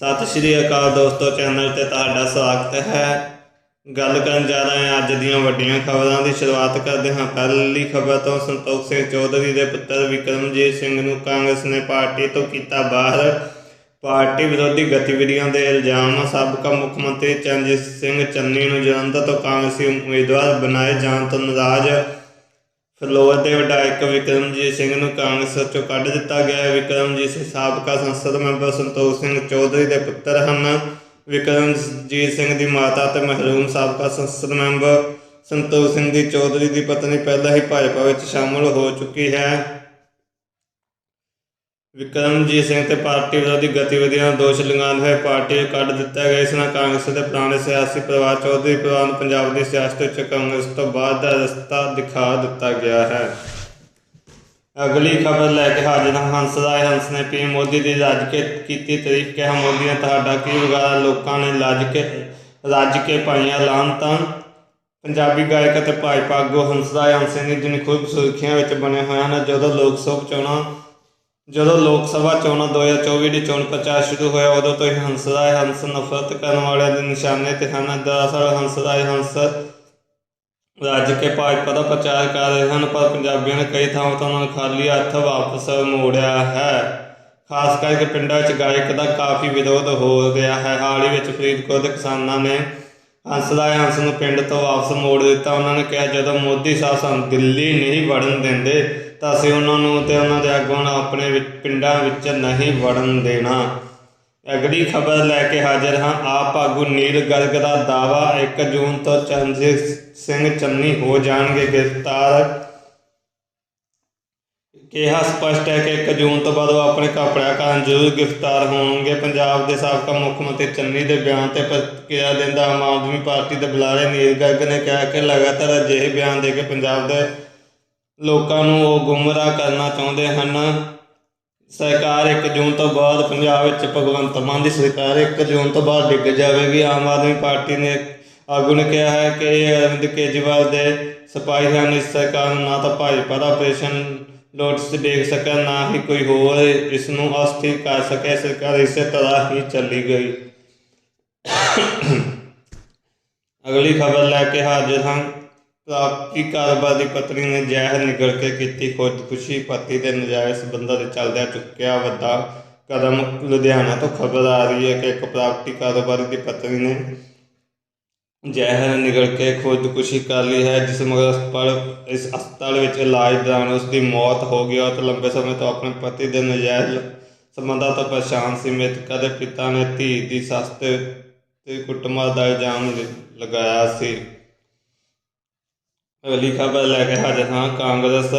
ਸਤਿ ਸ਼੍ਰੀ ਅਕਾਲ ਦੋਸਤੋ ਚੈਨਲ ਤੇ ਤੁਹਾਡਾ ਸਵਾਗਤ ਹੈ। ਗੱਲ ਕਰਨ ਜਾ ਰਹੇ ਹਾਂ ਅੱਜ ਦੀਆਂ ਵੱਡੀਆਂ ਖਬਰਾਂ ਦੀ। ਸ਼ੁਰੂਆਤ ਕਰਦੇ ਹਾਂ। ਪਹਿਲੀ ਖਬਰ ਤੋਂ ਸੰਤੋਖ ਸਿੰਘ ਚੌਧਰੀ ਦੇ ਪੁੱਤਰ ਵਿਕਰਮਜੀਤ ਸਿੰਘ ਨੂੰ ਕਾਂਗਰਸ ਨੇ ਪਾਰਟੀ ਤੋਂ ਕੀਤਾ ਬਾਹਰ। ਪਾਰਟੀ ਵਿਰੋਧੀ ਗਤੀਵਿਧੀਆਂ ਦੇ ਇਲਜ਼ਾਮ, ਸਾਬਕਾ ਮੁੱਖ ਮੰਤਰੀ ਚਰਨਜੀਤ ਸਿੰਘ ਚੰਨੀ ਨੂੰ ਜਲੰਧਰ ਤੋਂ ਕਾਂਗਰਸੀ ਉਮੀਦਵਾਰ ਬਣਾਏ ਜਾਣ ਤੋਂ ਨਾਰਾਜ਼। ਫਿਲੌਰ ਦੇ ਵਿਧਾਇਕ ਵਿਕਰਮਜੀਤ ਸਿੰਘ ਨੂੰ ਕਾਂਗਰਸ ਵਿੱਚੋਂ ਕੱਢ ਦਿੱਤਾ ਗਿਆ। ਹੈ ਵਿਕਰਮਜੀਤ ਸਿੰਘ ਸਾਬਕਾ ਸੰਸਦ ਮੈਂਬਰ ਸੰਤੋਖ ਸਿੰਘ ਚੌਧਰੀ ਦੇ ਪੁੱਤਰ ਹਨ। ਵਿਕਰਮਜੀਤ ਸਿੰਘ ਦੀ ਮਾਤਾ ਤੇ ਮਹਿਰੂਮ ਸਾਬਕਾ ਸੰਸਦ ਮੈਂਬਰ ਸੰਤੋਖ ਸਿੰਘ ਦੀ ਚੌਧਰੀ ਦੀ ਪਤਨੀ ਪਹਿਲਾਂ ਹੀ ਭਾਜਪਾ ਵਿੱਚ ਸ਼ਾਮਲ ਹੋ ਚੁੱਕੀ ਹੈ। ਵਿਕਰਮਜੀਤ ਸਿੰਘ ਤੇ ਪਾਰਟੀ ਵਿਰੋਧੀ ਗਤੀਵਿਧੀਆਂ ਦਾ ਦੋਸ਼ ਲਗਾਉਣ ਹੋਏ ਪਾਰਟੀ ਨੂੰ ਕੱਢ ਦਿੱਤਾ ਗਿਆ। ਇਸ ਨਾਲ ਕਾਂਗਰਸ ਦੇ ਪੁਰਾਣੇ ਸਿਆਸੀ ਪਰਿਵਾਰ ਚੌਧਰੀ ਪਰਿਵਾਰ ਨੂੰ ਪੰਜਾਬ ਦੀ ਸਿਆਸਤ ਵਿੱਚ ਕਾਂਗਰਸ ਤੋਂ ਬਾਅਦ ਦਾ ਰਸਤਾ ਦਿਖਾ ਦਿੱਤਾ ਗਿਆ ਹੈ। ਅਗਲੀ ਖਬਰ ਲੈ ਕੇ ਹਾਜ਼ਰ ਹਾਂ। ਹੰਸ ਰਾਏ ਹੰਸ ਨੇ ਪੀਐਮ ਮੋਦੀ ਦੀ ਰੱਜ ਕੇ ਕੀਤੀ ਤਾਰੀਫ ਕਿਹਾ, ਮੋਦੀ ਨੇ ਤੁਹਾਡਾ ਕੀ ਵਿਗਾੜਾ? ਲੋਕਾਂ ਨੇ ਲੱਜ ਕੇ, ਰੱਜ ਕੇ ਪਾਈਆਂ ਲਾਂਤਾਂ ਪੰਜਾਬੀ ਗਾਇਕ ਅਤੇ ਭਾਜਪਾ ਆਗੂ ਹੰਸ ਰਾਏ ਹੰਸ ਨੇ ਦਿਨ ਖੂਬ ਸੁਰਖੀਆਂ ਵਿੱਚ ਬਣੇ ਹੋਏ ਹਨ, ਜਦੋਂ ਲੋਕ ਸਭਾ ਚੋਣਾਂ ਜਦੋਂ ਲੋਕ ਸਭਾ ਚੋਣਾਂ 2024 ਦੀ ਚੋਣ ਪ੍ਰਚਾਰ ਸ਼ੁਰੂ ਹੋਇਆ, ਉਦੋਂ ਤੋਂ ਹੀ ਹੰਸ ਰਾਏ ਹੰਸ ਨਫ਼ਰਤ ਕਰਨ ਵਾਲਿਆਂ ਦੇ ਨਿਸ਼ਾਨੇ ਤੇ ਹਨ। ਦਰਅਸਲ ਹੰਸ ਰਾਏ ਹੰਸ ਰੱਜ ਕੇ ਭਾਜਪਾ ਦਾ ਪ੍ਰਚਾਰ ਕਰ ਰਹੇ ਹਨ, ਪਰ ਪੰਜਾਬੀਆਂ ਨੇ ਕਈ ਥਾਵਾਂ ਤੋਂ ਉਹਨਾਂ ਨੂੰ ਖਾਲੀ ਹੱਥ ਵਾਪਸ ਮੋੜਿਆ ਹੈ। ਖਾਸ ਕਰਕੇ ਪਿੰਡਾਂ ਵਿੱਚ ਗਾਇਕ ਦਾ ਕਾਫੀ ਵਿਰੋਧ ਹੋ ਰਿਹਾ ਹੈ। ਹਾਲ ਹੀ ਵਿੱਚ ਫਰੀਦਕੋਟ ਦੇ ਕਿਸਾਨਾਂ ਨੇ ਹੰਸ ਰਾਏ ਹੰਸ ਨੂੰ ਪਿੰਡ ਤੋਂ ਵਾਪਸ ਮੋੜ ਦਿੱਤਾ। ਉਹਨਾਂ ਨੇ ਕਿਹਾ, ਜਦੋਂ ਮੋਦੀ ਸਾਹਿਬ ਸਾਨੂੰ ਦਿੱਲੀ ਨਹੀਂ ਵੜਨ ਦਿੰਦੇ ਤਾਂ ਅਸੀਂ ਉਹਨਾਂ ਨੂੰ ਤੇ ਉਹਨਾਂ ਦੇ ਆਗੂਆਂ ਨੂੰ ਆਪਣੇ ਪਿੰਡਾਂ ਵਿੱਚ ਨਹੀਂ ਵੜਨ ਦੇਣਾ। ਅਗਲੀ ਖਬਰ ਲੈ ਕੇ ਹਾਜ਼ਰ ਹਾਂ। ਆਪ ਆਗੂ ਨੀਲ ਗਰਗ ਦਾ ਦਾਵਾ 1 ਜੂਨ ਤੋਂ ਚਰਨਜੀਤ ਸਿੰਘ ਚੰਨੀ ਹੋ ਜਾਣਗੇ ਗ੍ਰਿਫਤਾਰ। ਕਿਹਾ ਸਪਸ਼ਟ ਹੈ ਕਿ 1 ਜੂਨ ਤੋਂ ਬਾਅਦ ਉਹ ਆਪਣੇ ਕਾਪੜਿਆ ਕਾਰਨ ਜ਼ਰੂਰ ਗ੍ਰਿਫਤਾਰ ਹੋਣਗੇ। ਪੰਜਾਬ ਦੇ ਸਾਬਕਾ ਮੁੱਖ ਮੰਤਰੀ ਚੰਨੀ ਦੇ ਬਿਆਨ ਤੇ ਪ੍ਰਤੀਕਿਰਿਆ ਦਿੰਦਾ ਆਮ ਆਦਮੀ ਪਾਰਟੀ ਦੇ ਬੁਲਾਰੇ ਨੀਲ ਗਰਗ ਨੇ ਕਿਹਾ ਕਿ ਲਗਾਤਾਰ ਅਜਿਹੇ ਬਿਆਨ ਦੇ ਕੇ ਪੰਜਾਬ ਦੇ ਲੋਕਾਂ ਨੂੰ ਉਹ ਗੁੰਮਰਾਹ ਕਰਨਾ ਚਾਹੁੰਦੇ ਹਨ। ਸਰਕਾਰ 1 ਜੂਨ ਤੋਂ ਬਾਅਦ ਪੰਜਾਬ ਵਿੱਚ ਭਗਵੰਤ ਮਾਨ ਦੀ ਸਰਕਾਰ 1 ਜੂਨ ਤੋਂ ਬਾਅਦ ਡਿੱਗ ਜਾਵੇਗੀ। ਆਮ ਆਦਮੀ ਪਾਰਟੀ ਨੇ ਆਗੂ ਨੇ ਕਿਹਾ ਹੈ ਕਿ ਇਹ ਅਰਵਿੰਦ ਕੇਜਰੀਵਾਲ ਦੇ ਸਿਪਾਹੀ ਹਨ। ਇਸ ਸਰਕਾਰ ਨੂੰ ਨਾ ਤਾਂ ਭਾਜਪਾ ਦਾ ਆਪਰੇਸ਼ਨ ਲੋਟਸ ਦੇਖ ਸਕਣ, ਨਾ ਹੀ ਕੋਈ ਹੋਰ ਇਸ ਨੂੰ ਅਸਥਿਰ ਕਰ ਸਕੇ। ਸਰਕਾਰ ਇਸੇ ਤਰ੍ਹਾਂ ਹੀ ਚੱਲੀ ਗਈ। ਅਗਲੀ ਖਬਰ ਲੈ ਕੇ ਹਾਜ਼ਰ ਹਾਂ। ਪ੍ਰਾਪਤੀ ਕਾਰੋਬਾਰ ਦੀ ਪਤਨੀ ਨੇ ਜ਼ਹਿਰ ਨਿਗਲ ਕੇ ਕੀਤੀ, ਖੁਦਕੁਸ਼ੀ। ਪਤੀ ਦੇ ਨਜਾਇਜ਼ ਸਬੰਧਾਂ ਦੇ ਚੱਲਦਿਆਂ ਚੁੱਕਿਆ ਵੱਡਾ ਕਦਮ। ਲੁਧਿਆਣਾ ਤੋਂ ਖਬਰ ਆ ਰਹੀ ਹੈ ਕਿ ਇੱਕ ਪ੍ਰਾਪਤੀ ਕਾਰੋਬਾਰੀ ਦੀ ਪਤਨੀ ਨੇ ਜ਼ਹਿਰ ਨਿਗਲ ਕੇ ਖੁਦਕੁਸ਼ੀ ਕਰ ਲਈ ਹੈ, ਜਿਸ ਮਗਰ ਹਸਪਤਾਲ, ਇਸ ਹਸਪਤਾਲ ਵਿੱਚ ਇਲਾਜ ਦੌਰਾਨ ਉਸ ਦੀ ਮੌਤ ਹੋ ਗਈ ਅਤੇ ਲੰਬੇ ਸਮੇਂ ਤੋਂ ਆਪਣੇ ਪਤੀ ਦੇ ਨਜਾਇਜ਼ ਸਬੰਧਾਂ ਤੋਂ ਪਰੇਸ਼ਾਨ ਸੀ। ਮ੍ਰਿਤਕਾ ਦੇ ਪਿਤਾ ਨੇ ਧੀ ਦੀ ਸੱਸ ਤੇ ਕੁੱਟਮਾਰ ਦਾ ਇਲਜ਼ਾਮ ਲਗਾਇਆ ਸੀ। ਅਗਲੀ ਖਬਰ ਲੈ ਕੇ ਹਾਜ਼ਰ ਹਾਂ। ਕਾਂਗਰਸ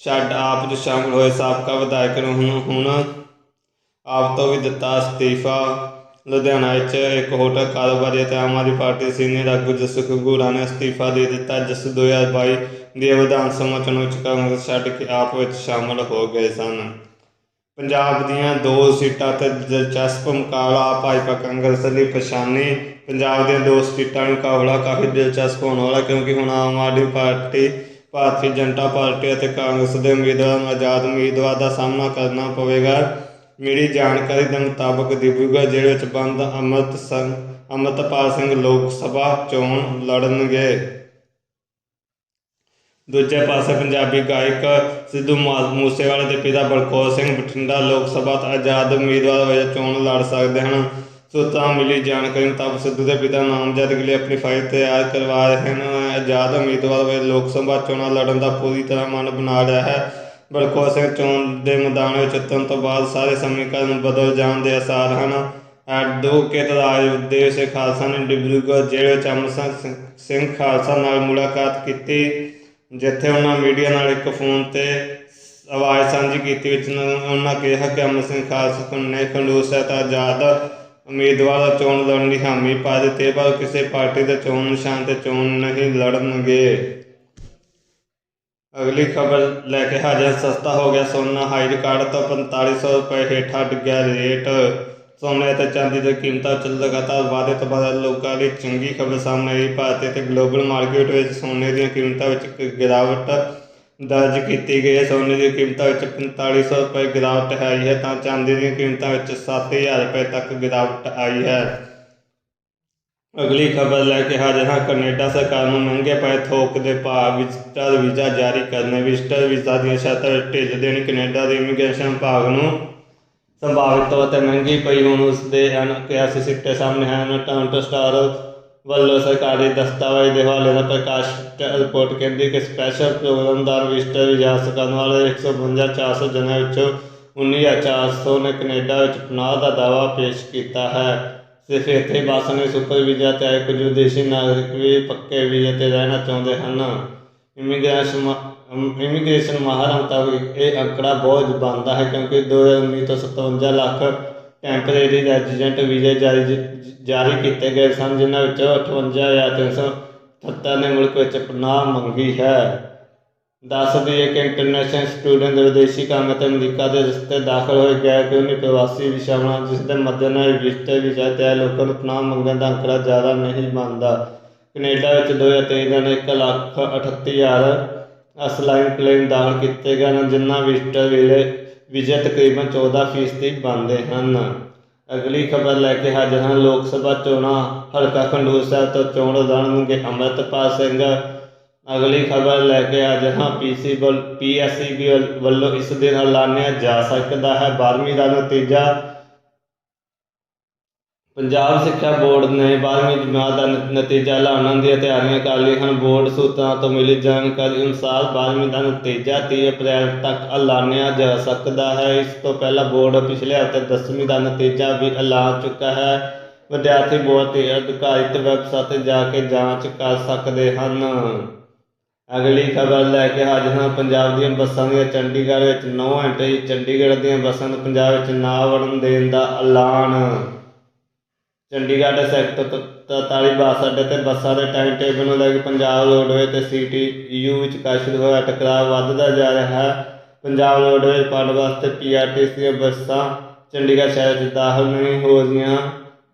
ਛੱਡ ਆਪ 'ਚ ਸ਼ਾਮਲ ਹੋਏ, ਸਾਬਕਾ ਵਿਧਾਇਕ ਨੂੰ ਹੁਣ ਆਪ ਤੋਂ ਵੀ ਦਿੱਤਾ ਅਸਤੀਫਾ। ਲੁਧਿਆਣਾ ਵਿੱਚ ਇੱਕ ਹੋਟਲ ਕਾਰੋਬਾਰੀ ਅਤੇ ਆਮ ਆਦਮੀ ਪਾਰਟੀ ਸੀਨੀਅਰ ਆਗੂ ਜਸੁਖ ਗੁਰਾ ਨੇ ਅਸਤੀਫਾ ਦੇ ਦਿੱਤਾ। ਜਿਸ 2022 ਦੇ ਵਿਧਾਨ ਸਭਾ ਚੋਣਾਂ ਵਿੱਚ ਕਾਂਗਰਸ ਛੱਡ ਕੇ ਆਪ ਵਿੱਚ ਸ਼ਾਮਲ ਹੋ ਗਏ ਸਨ। ਪੰਜਾਬ ਦੀਆਂ ਦੋ ਸੀਟਾਂ ਤੇ ਦਿਲਚਸਪ ਮੁਕਾਬਲਾ ਭਾਜਪਾ ਕਾਂਗਰਸ ਲਈ ਪਛਾਣੀ ਪੰਜਾਬ ਦੀਆਂ ਦੋ ਸੀਟਾਂ ਨੂੰ ਮੁਕਾਬਲਾ ਕਾਫੀ ਦਿਲਚਸਪ ਹੋਣ ਵਾਲਾ ਕਿਉਂਕਿ ਹੁਣ ਆਮ ਆਦਮੀ ਪਾਰਟੀ, ਭਾਰਤੀ ਜਨਤਾ ਪਾਰਟੀ ਅਤੇ ਕਾਂਗਰਸ ਦੇ ਉਮੀਦਵਾਰਾਂ ਨੂੰ ਆਜ਼ਾਦ ਉਮੀਦਵਾਰ ਦਾ ਸਾਹਮਣਾ ਕਰਨਾ ਪਵੇਗਾ। ਮਿਲੀ ਜਾਣਕਾਰੀ ਦੇ ਮੁਤਾਬਕ ਦਿਬਰੂਗੜ੍ਹ ਜ਼ਿਲ੍ਹੇ ਵਿੱਚ ਬੰਦ ਅੰਮ੍ਰਿਤ ਸਿੰਘ ਅੰਮ੍ਰਿਤਪਾਲ ਸਿੰਘ ਲੋਕ ਸਭਾ ਚੋਣ ਲੜਨਗੇ। ਦੂਜੇ ਪਾਸੇ ਪੰਜਾਬੀ ਗਾਇਕ ਸਿੱਧੂ ਮਾ- ਮੂਸੇਵਾਲੇ ਦੇ ਪਿਤਾ ਬਲਕੌਰ ਸਿੰਘ ਬਠਿੰਡਾ ਲੋਕ ਸਭਾ ਤੋਂ ਆਜ਼ਾਦ ਉਮੀਦਵਾਰ ਵਜੋਂ ਚੋਣ ਲੜ ਸਕਦੇ ਹਨ। ਸੂਤਰਾਂ ਮਿਲੀ ਜਾਣਕਾਰੀ ਮੁਤਾਬਕ ਸਿੱਧੂ ਦੇ ਪਿਤਾ ਨਾਮਜ਼ਦ ਲਈ ਆਪਣੀ ਫਾਈਲ ਤਿਆਰ ਕਰਵਾ ਰਹੇ ਹਨ। ਆਜ਼ਾਦ ਉਮੀਦਵਾਰ ਵਜੋਂ ਲੋਕ ਸਭਾ ਚੋਣਾਂ ਲੜਨ ਦਾ ਪੂਰੀ ਤਰ੍ਹਾਂ ਮਨ ਬਣਾ ਲਿਆ ਹੈ। ਬਲਕੌਰ ਸਿੰਘ ਚੋਣ ਦੇ ਮੈਦਾਨ ਵਿੱਚ ਉਤਰਨ ਤੋਂ ਬਾਅਦ ਸਾਰੇ ਸਮੀਕਰਨ ਬਦਲ ਜਾਣ ਦੇ ਆਸਾਰ ਹਨ। ਐਡਵੋਕੇਟ ਰਾਜਦੇਵ ਸਿੰਘ ਖਾਲਸਾ ਨੇ ਡਿਬਰੂਗੜ੍ਹ ਜੇਲ੍ਹ ਵਿੱਚ ਅੰਮ੍ਰਿਤਸਰ ਸਿੰਘ- ਖਾਲਸਾ ਨਾਲ ਮੁਲਾਕਾਤ ਕੀਤੀ। ਜਿੱਥੇ ਉਹਨਾਂ ਮੀਡੀਆ ਨਾਲ ਇੱਕ ਫੋਨ ਤੇ ਆਵਾਜ਼ ਸਾਂਝੀ ਕੀਤੀ ਵਿੱਚ ਉਹਨਾਂ ਕਿਹਾ ਕਿ ਅਮਰ ਸਿੰਘ ਖਾਲਸਾ ਨੇ ਖਲੂਸ ਹੈ ਤਾਂ ਆਜ਼ਾਦ ਉਮੀਦਵਾਰ ਦਾ ਚੋਣ ਲੜਨ ਦੀ ਹਾਮੀ ਪਾ ਦਿੱਤੀ ਹੈ, ਪਰ ਕਿਸੇ ਪਾਰਟੀ ਦੇ ਚੋਣ ਨਿਸ਼ਾਨ ਤੇ ਚੋਣ ਨਹੀਂ ਲੜਨਗੇ। ਅਗਲੀ ਖਬਰ ਲੈ ਕੇ ਹਾਜ਼ਰ ਸਸਤਾ ਹੋ ਗਿਆ ਸੋਨਾ ਹਾਈ ਰਿਕਾਰਡ ਤੋਂ 4500 ਰੁਪਏ ਹੇਠਾਂ ਡਿੱਗਿਆ ਰੇਟ। ਸੋਨੇ ਅਤੇ ਚਾਂਦੀ ਦੀਆਂ ਕੀਮਤਾਂ ਚ ਲਗਾਤਾਰ ਵਾਧੇ ਤੋਂ ਬਾਅਦ ਲੋਕਾਂ ਲਈ ਚੰਗੀ ਖਬਰ ਸਾਹਮਣੇ ਆਈ। ਭਾਰਤੀ ਅਤੇ ਗਲੋਬਲ ਮਾਰਕੀਟ ਵਿੱਚ ਸੋਨੇ ਦੀਆਂ ਕੀਮਤਾਂ ਵਿੱਚ ਗਿਰਾਵਟ ਦਰਜ ਕੀਤੀ ਗਈ ਹੈ। ਸੋਨੇ ਦੀ ਕੀਮਤਾਂ ਵਿੱਚ 4500 ਰੁਪਏ ਗਿਰਾਵਟ ਆਈ ਹੈ ਤਾਂ ਚਾਂਦੀ ਦੀਆਂ ਕੀਮਤਾਂ ਵਿੱਚ 7000 ਰੁਪਏ ਤੱਕ ਗਿਰਾਵਟ ਆਈ ਹੈ। ਅਗਲੀ ਖਬਰ ਲੈ ਕੇ ਹਾਜ਼ਰ ਹਾਂ। ਕੈਨੇਡਾ ਸਰਕਾਰ ਨੂੰ ਮਹਿੰਗੇ ਪਏ ਥੋਕ ਦੇ ਭਾਅ ਵਿਜ਼ਟਰ ਵੀਜ਼ਾ ਜਾਰੀ ਕਰਨੇ ਵਿਜ਼ਟਰ ਵੀਜ਼ਾ ਦੀਆਂ ਸ਼ਰਤਾਂ ਢਿੱਲ ਦੇਣ ਕੈਨੇਡਾ ਦੇ ਇਮੀਗ੍ਰੇਸ਼ਨ ਵਿਭਾਗ ਨੂੰ ਸੰਭਾਵਿਤ ਤੌਰ ਤੇ ਮਹਿੰਗੀ ਪਈ ਹੁਣ ਉਸ ਦੇ ਅਨਕਿਆਸੀ ਸਿੱਟੇ ਸਾਹਮਣੇ ਹਨ। ਟੋਰਾਂਟੋ ਸਟਾਰ ਵੱਲੋਂ ਸਰਕਾਰੀ ਦਸਤਾਵੇਜ਼ ਦੇ ਹਵਾਲੇ ਨਾਲ ਪ੍ਰਕਾਸ਼ਿਤ ਰਿਪੋਰਟ ਕਹਿੰਦੀ ਕਿ ਸਪੈਸ਼ਲ ਪ੍ਰੋਗਰਾਮ ਦਾ ਵਿਜ਼ਟਰ ਵੀਜ਼ਾ ਕਰਨ ਵਾਲੇ 152,400 ਜਣਿਆਂ ਵਿੱਚੋਂ 19,400 ਨੇ ਕੈਨੇਡਾ ਵਿੱਚ ਪਨਾਹ ਦਾ ਦਾਅਵਾ ਪੇਸ਼ ਕੀਤਾ ਹੈ। ਸਿਰਫ ਇੱਥੇ ਬੱਸ ਨੇ ਸੁਪਰ ਵੀਜ਼ਾ ਤੇ ਆਏ ਕੁਝ ਵਿਦੇਸ਼ੀ ਨਾਗਰਿਕ ਵੀ ਪੱਕੇ ਵੀਜ਼ੇ ਤੇ ਰਹਿਣਾ ਚਾਹੁੰਦੇ ਹਨ। ਇਮੀਗ੍ਰੇਸ਼ਨ ਇਮੀਗ੍ਰੇਸ਼ਨ ਮਾਹਰਾਂ ਮੁਤਾਬਿਕ ਇਹ ਅੰਕੜਾ ਬਹੁਤ ਬਣਦਾ ਹੈ ਕਿਉਂਕਿ 2019 ਤੋਂ 57 ਲੱਖ ਟੈਂਪਰੇਰੀ ਰੈਜ਼ੀਡੈਂਟ ਵੀਜ਼ੇ ਜਾਰੀ ਜਾਰੀ ਕੀਤੇ ਗਏ ਸਨ, ਜਿਨ੍ਹਾਂ ਵਿੱਚੋਂ 58377 ਨੇ ਮੁਲਕ ਵਿੱਚ ਪਨਾਹ ਮੰਗੀ ਹੈ। ਦੱਸ ਦਈਏ ਕਿ ਇੰਟਰਨੈਸ਼ਨਲ ਸਟੂਡੈਂਟ ਵਿਦੇਸ਼ੀ ਕੰਮ ਅਤੇ ਅਮਰੀਕਾ ਦੇ ਰਸਤੇ ਦਾਖਲ ਹੋਏ ਗਏ ਕਿ ਉਹਨੇ ਪ੍ਰਵਾਸੀ ਵੀ ਸ਼ਾਮਲ ਜਿਸ ਦੇ ਮੱਦੇਨਜ਼ਰ ਵਿਜ਼ਟਰ ਵੀਜ਼ਾ ਤੇ ਲੋਕਾਂ ਨੂੰ ਪਨਾਹ ਮੰਗਣ ਦਾ ਅੰਕੜਾ ਜ਼ਿਆਦਾ ਨਹੀਂ ਬਣਦਾ ਕੈਨੇਡਾ ਵਿੱਚ 2023 ਦਿਨ 1 ਲੱਖ 38 ਹਜ਼ਾਰ ਅਸਲਾਈਨ ਕਲੇਮ ਦਾਖਲ ਕੀਤੇ ਗਏ ਹਨ, ਜਿਨ੍ਹਾਂ ਵਿਜ਼ਟਰ ਵੇਲੇ ਵਿਜੇ ਤਕਰੀਬਨ 14 ਫੀਸਦੀ ਬਣਦੇ ਹਨ। ਅਗਲੀ ਖਬਰ ਲੈ ਕੇ ਹਾਜ਼ਰ ਹਾਂ। ਲੋਕ ਸਭਾ ਚੋਣਾਂ, ਹਲਕਾ ਖੰਡੂਰ ਸਾਹਿਬ ਤੋਂ ਚੋਣ ਲੜਨਗੇ ਅੰਮ੍ਰਿਤਪਾਲ ਸਿੰਘ। ਅਗਲੀ ਖਬਰ ਲੈ ਕੇ ਹਾਜ਼ਰ ਹਾਂ। ਪੀਸੀ ਵੱਲ ਪੀਐਸਸੀਬੀ ਵੱਲੋਂ ਇਸ ਦਿਨ ਐਲਾਨਿਆ ਜਾ ਸਕਦਾ ਹੈ। 12ਵੀਂ ਦਾ ਨਤੀਜਾ ਪੰਜਾਬ ਸਿੱਖਿਆ ਬੋਰਡ ਨੇ 12ਵੀਂ ਜਮਾਤ ਦਾ ਨ- ਨਤੀਜਾ ਲਾਉਣ ਦੀਆਂ ਤਿਆਰੀਆਂ ਕਰ ਲਈਆਂ ਹਨ। ਬੋਰਡ ਸੂਤਰਾਂ ਤੋਂ ਮਿਲੀ ਜਾਣਕਾਰੀ ਅਨੁਸਾਰ 12ਵੀਂ ਦਾ ਨਤੀਜਾ 30 ਅਪ੍ਰੈਲ ਤੱਕ ਐਲਾਨਿਆ ਜਾ ਸਕਦਾ ਹੈ। ਇਸ ਤੋਂ ਪਹਿਲਾਂ ਬੋਰਡ ਪਿਛਲੇ ਹਫ਼ਤੇ 10ਵੀਂ ਦਾ ਨਤੀਜਾ ਵੀ ਐਲਾਨ ਚੁੱਕਾ ਹੈ। ਵਿਦਿਆਰਥੀ ਬੋਰਡ ਦੀ ਅਧਿਕਾਰਿਤ ਵੈਬਸਾਈਟ ਤੇ ਜਾ ਕੇ ਜਾਂਚ ਕਰ ਸਕਦੇ ਹਨ। ਅਗਲੀ ਖਬਰ ਲੈ ਕੇ ਹਾਜ਼ਰ ਹਾਂ। ਪੰਜਾਬ ਦੀਆਂ ਬੱਸਾਂ ਦੀਆਂ ਚੰਡੀਗੜ੍ਹ ਵਿੱਚ 9 ਘੰਟੇ ਚੰਡੀਗੜ੍ਹ ਦੀਆਂ ਬੱਸਾਂ ਨੂੰ ਪੰਜਾਬ ਵਿੱਚ ਨਾ ਵੜਨ ਦੇਣ ਦਾ ਐਲਾਨ। ਚੰਡੀਗੜ੍ਹ ਸੈਕਟਰ 43 ਬੱਸ ਅੱਡੇ ਤੇ ਬੱਸਾਂ ਦੇ ਟਾਈਮ ਟੇਬਲ ਨੂੰ ਲੈ ਕੇ ਪੰਜਾਬ ਰੋਡਵੇ ਤੇ ਸੀਟੀਯੂ ਵਿੱਚ ਸ਼ੁਰੂ ਹੋਇਆ ਟਕਰਾਅ ਵੱਧਦਾ ਜਾ ਰਿਹਾ ਹੈ। ਪੰਜਾਬ ਰੋਡਵੇ ਪੜ ਵਾਸਤੇ ਪੀਆਰਟੀਸੀ ਦੀਆਂ ਬੱਸਾਂ ਚੰਡੀਗੜ੍ਹ ਸ਼ਹਿਰ 'ਚ ਦਾਖਲ ਨਹੀਂ ਹੋ ਰਹੀਆਂ।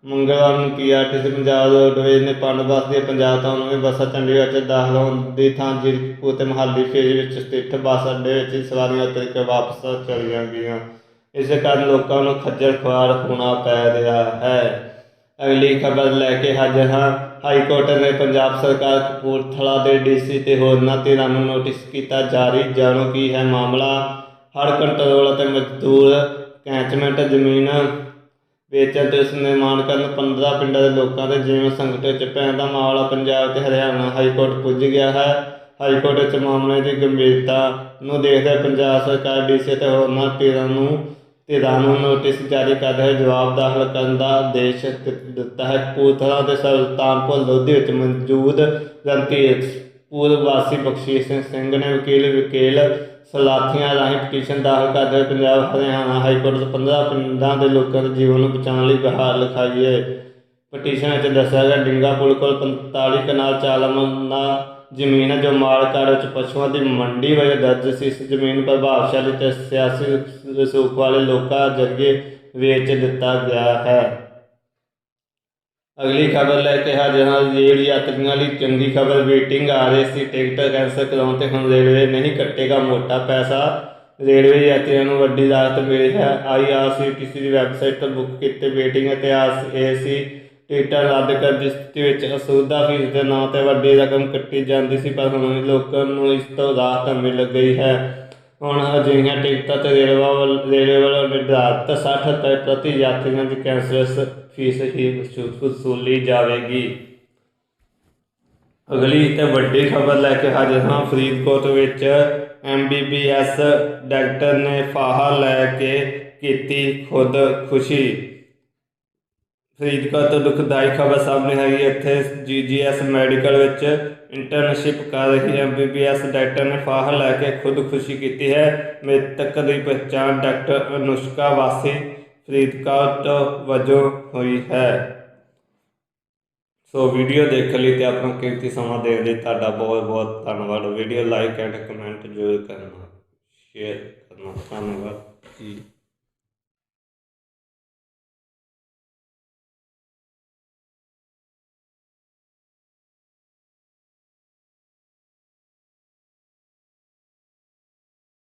ਮੰਗਲਵਾਰ ਨੂੰ ਪੀਆਰਟੀਸੀ ਪੰਜਾਬ ਰੋਡਵੇਜ਼ ਨੇ ਪਣ ਬੱਸ ਦੀਆਂ ਪੰਜਾਬ ਤੋਂ ਨਵੇਂ ਬੱਸਾਂ ਚੰਡੀਗੜ੍ਹ 'ਚ ਦਾਖਲ ਹੋਣ ਦੀ ਥਾਂ ਜੀਰਕਪੁਰ ਤੇ ਮਹਾਲੀ ਫੇਜ਼ ਵਿੱਚ ਸਥਿਤ ਬੱਸ ਅੱਡੇ ਵਿੱਚ ਸਵਾਰੀਆਂ ਉਤਰ ਕੇ ਵਾਪਸ ਚਲੀਆਂ ਗਈਆਂ। ਇਸੇ ਕਾਰਨ ਲੋਕਾਂ ਨੂੰ ਖੱਜਲ ਖੁਆਰ ਹੋਣਾ ਪੈ ਰਿਹਾ ਹੈ। ਅਗਲੀ ਖਬਰ ਲੈ ਕੇ ਹਾਜ਼ਰ ਹਾਂ। ਹਾਈ ਕੋਰਟ ਨੇ ਪੰਜਾਬ ਸਰਕਾਰ ਕਪੂਰਥਲਾ ਦੇ ਡੀਸੀ ਤੇ ਹੋਰਨਾਂ ਧਿਰਾਂ ਨੂੰ ਨੋਟਿਸ ਕੀਤਾ ਜਾਰੀ। ਜਾਣੋ ਕੀ ਹੈ ਮਾਮਲਾ? ਹੜ੍ਹ ਕੰਟਰੋਲ ਅਤੇ ਮਜ਼ਦੂਰ ਕੈਂਚਮੈਂਟ ਜ਼ਮੀਨ ਵੇਚਣ ਤੇ ਉਸ ਨਿਰਮਾਣ ਕਰਨ 15 ਪਿੰਡਾਂ ਦੇ ਲੋਕਾਂ ਦੇ ਜੀਵਨ ਸੰਕਟ ਵਿੱਚ ਪੈਣ ਦਾ ਮਾਮਲਾ ਪੰਜਾਬ ਤੇ ਹਰਿਆਣਾ ਹਾਈ ਕੋਰਟ ਪੁੱਜ ਗਿਆ ਹੈ। ਹਾਈ ਕੋਰਟ ਵਿੱਚ ਮਾਮਲੇ ਦੀ ਗੰਭੀਰਤਾ ਨੂੰ ਦੇਖਦੇ ਪੰਜਾਬ ਸਰਕਾਰ ਡੀਸੀ ਤੇ ਹੋਰਨਾਂ ਧਿਰਾਂ ਨੂੰ ਧਿਰਾਂ ਨੂੰ ਨੋਟਿਸ ਜਾਰੀ ਕਰਦੇ ਹੋਏ ਜਵਾਬ ਦਾਖਲ ਕਰਨ ਦਾ ਆਦੇਸ਼ ਦਿੱਤਾ ਹੈ। ਕਪੂਰਥਲਾ ਦੇ ਸੁਲਤਾਨਪੁਰ ਲੋਧੀ ਵਿੱਚ ਮੌਜੂਦ ਰਣਧੀਰ ਪੂਰਵ ਵਾਸੀ ਬਖਸ਼ੀਸ਼ ਸਿੰਘ ਨੇ ਵਕੀਲ ਵਕੀਲ ਸਲਾਥੀਆਂ ਰਾਹੀਂ ਪਟੀਸ਼ਨ ਦਾਖਲ ਕਰਦੇ ਹੋਏ ਪੰਜਾਬ, ਹਰਿਆਣਾ ਹਾਈ ਕੋਰਟ ਤੋਂ 15 ਪਿੰਡਾਂ ਦੇ ਲੋਕਾਂ ਦੇ ਜੀਵਨ ਨੂੰ ਬਚਾਉਣ ਲਈ ਬਹਾਰ ਲਿਖਾਈ ਹੈ। ਪਟੀਸ਼ਨ ਵਿੱਚ ਦੱਸਿਆ ਗਿਆ, ਡਿੰਗਾ ਪੁਲ ਕੋਲ 45 ਕਨਾਲ ਚਾਲਮਨਾ ਜ਼ਮੀਨ ਹੈ ਜੋ ਮਾਲਕਾੜ ਵਿੱਚ ਪਸ਼ੂਆਂ ਦੀ ਮੰਡੀ ਵਜੋਂ ਦਰਜ ਸੀ। ਇਸ ਜ਼ਮੀਨ ਪ੍ਰਭਾਵਸ਼ਾਲੀ ਤੇ ਸਿਆਸੀ ਰਸੂਖ ਵਾਲੇ ਲੋਕਾਂ ਜ਼ਰੀਏ ਵੇਚ ਦਿੱਤਾ ਗਿਆ ਹੈ। ਅਗਲੀ ਖਬਰ ਲੈ ਕੇ ਹਾਜ਼ਰ ਹਾਂ। ਰੇਲ ਯਾਤਰੀਆਂ ਲਈ ਚੰਗੀ ਖਬਰ ਵੇਟਿੰਗ ਆ ਰਹੀ ਸੀ। ਟਿਕਟ ਕੈਂਸਲ ਕਰਾਉਣ ਤੇ ਹੁਣ ਰੇਲਵੇ ਨਹੀਂ ਕੱਟੇਗਾ ਮੋਟਾ ਪੈਸਾ। ਰੇਲਵੇ ਯਾਤਰੀਆਂ ਨੂੰ ਵੱਡੀ ਰਾਹਤ ਮਿਲੀ ਹੈ। ਆਈਆਰਸੀਟੀਸੀ ਦੀ ਵੈਬਸਾਈਟ ਤੋਂ ਬੁੱਕ ਕੀਤੇ ਵੇਟਿੰਗ ਅਤੇ ਏਸੀ ਟਿਕਟਾਂ ਰੱਦ ਕਰ ਦਿੱਤੀ ਵਿੱਚ ਅਸੂਦਾ ਫੀਸ ਦੇ ਨਾਂ ਤੇ ਵੱਡੀ ਰਕਮ ਕੱਟੀ ਜਾਂਦੀ ਸੀ, ਪਰ ਹੁਣ ਲੋਕਾਂ ਨੂੰ ਇਸ ਤੋਂ ਰਾਹਤ ਮਿਲ ਗਈ ਹੈ। ਹੁਣ ਅਜਿਹੀਆਂ ਟਿਕਟਾਂ ਤੇ ਰੇਲਵੇ ਵੱਲ, ਰੇਲਵੇ ਵੱਲੋਂ ਨਿਰਧਾਰਤ 60 ਰੁਪਏ ਪ੍ਰਤੀ ਯਾਤਰੀਆਂ ਦੀ ਕੈਂਸਲਸ ਫੀਸ ਹੀ ਵਸੂ- ਵਸੂਲੀ ਜਾਵੇਗੀ। ਅਗਲੀ ਤੇ ਵੱਡੀ ਖਬਰ ਲੈ ਕੇ ਹਾਜ਼ਰ ਹਾਂ, ਫਰੀਦਕੋਟ ਵਿੱਚ ਐਮਬੀਬੀਐਸ ਡਾਕਟਰ ਨੇ ਫਾਹਾ ਲੈ ਕੇ ਕੀਤੀ ਖੁਦਕੁਸ਼ੀ। ਫਰੀਦਕੋਟ ਤੋਂ ਦੁਖਦਾਈ ਖਬਰ ਸਾਹਮਣੇ ਆਈ ਹੈ। ਇੱਥੇ ਜੀਜੀਐਸ ਮੈਡੀਕਲ ਵਿੱਚ ਇੰਟਰਨਸ਼ਿਪ ਕਰ ਰਹੀ ਐਮਬੀਬੀਐਸ ਡਾਕਟਰ ਨੇ ਫਾਹਾ ਲੈ ਕੇ ਖੁਦਕੁਸ਼ੀ ਕੀਤੀ ਹੈ। ਮ੍ਰਿਤਕ ਦੀ ਪਛਾਣ ਡਾਕਟਰ ਅਨੁਸ਼ਕਾ ਵਾਸੀ ਫਰੀਦਕੋਟ ਵਜੋਂ ਹੋਈ ਹੈ। ਸੋ ਵੀਡੀਓ ਦੇਖਣ ਲਈ ਤੇ ਆਪਣਾ ਕੀਮਤੀ ਸਮਾਂ ਦੇਣ ਲਈ ਤੁਹਾਡਾ ਬਹੁਤ ਬਹੁਤ ਧੰਨਵਾਦ। ਵੀਡੀਓ ਲਾਈਕ ਐਂਡ ਕਮੈਂਟ ਜ਼ਰੂਰ ਕਰਨਾ। ਸ਼ੇਅਰ ਕਰਨਾ। ਧੰਨਵਾਦ ਜੀ।